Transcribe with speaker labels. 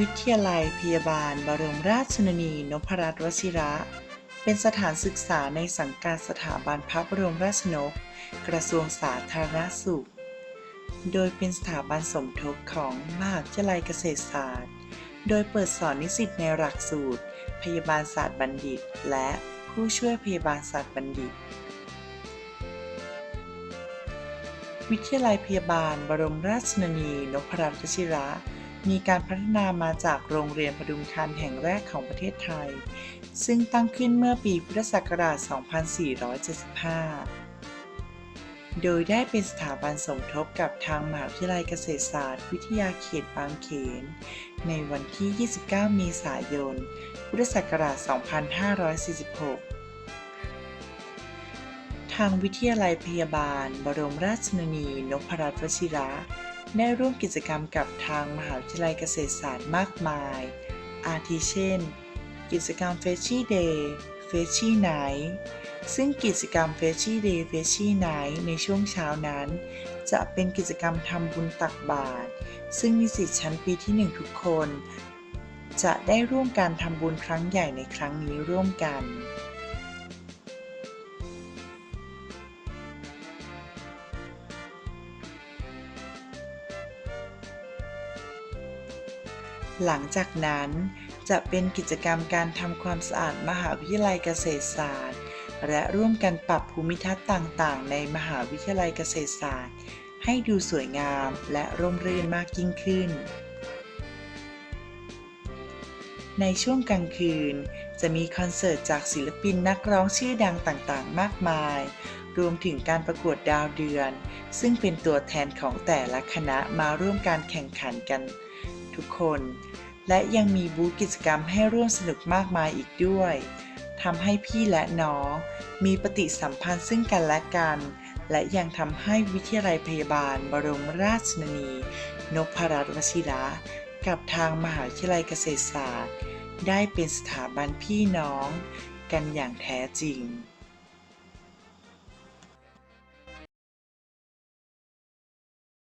Speaker 1: วิทยาลัยพยาบาล บรมราชชนนีนพรัตน์วชิระ เป็นสถานศึกษาในสังกัดสถาบันพระบรมราชนก กระทรวงสาธารณสุข โดยเป็นสถาบันสมทบของมหาวิทยาลัยเกษตรศาสตร์ โดยเปิดสอนนิสิตในหลักสูตร พยาบาลศาสตร์บัณฑิต และผู้ช่วยพยาบาลศาสตร์บัณฑิต วิทยาลัยพยาบาล บรมราชชนนีนพรัตน์วชิระ มีการพัฒนามาจากโรงเรียนพดุงคันแห่งแรกของประเทศไทย ซึ่งตั้งขึ้นเมื่อปีพุทธศักราช 2475 โดยได้เป็นสถาบันสมทบกับทางมหาวิทยาลัยเกษตรศาสตร์ วิทยาเขตบางเขน ในวันที่ 29 เมษายน พุทธศักราช 2546ทางวิทยาลัยพยาบาล บรมราชชนนีนพรัตน์วชิระ ได้ร่วมกิจกรรมกับทางมหาวิทยาลัยเกษตรศาสตร์มากมาย อาทิเช่น กิจกรรม f e s h i Day f e s h i Night ซึ่งกิจกรรม f e s h i Day f e s h i Night ในช่วงเช้านั้น จะเป็นกิจกรรมทำบุญตักบาตรซึ่งนิสิตชั้นปีที่ 1 ทุกคน จะได้ร่วมการทำบุญครั้งใหญ่ในครั้งนี้ร่วมกัน หลังจากนั้นจะเป็นกิจกรรมการทำความสะอาดมหาวิทยาลัยเกษตรศาสตร์ และร่วมกันปรับภูมิทัศน์ต่างๆ ในมหาวิทยาลัยเกษตรศาสตร์ ให้ดูสวยงามและร่มรื่นมากยิ่งขึ้น ในช่วงกลางคืน จะมีคอนเสิร์ตจากศิลปินนักร้องชื่อดังต่างๆ มากมาย รวมถึงการประกวดดาวเดือน ซึ่งเป็นตัวแทนของแต่ละคณะมาร่วมการแข่งขันกัน ทุกคน และยังมีบูธกิจกรรมให้ร่วมสนุกมากมายอีกด้วยทำให้พี่และน้องมีปฏิสัมพันธ์ซึ่งกันและกัน และยังทำให้วิทยาลัยพยาบาล บรมราชชนนี นพรัตน์วชิระ กับทางมหาวิทยาลัยเกษตรศาสตร์ ได้เป็นสถาบันพี่น้อง กันอย่างแท้จริง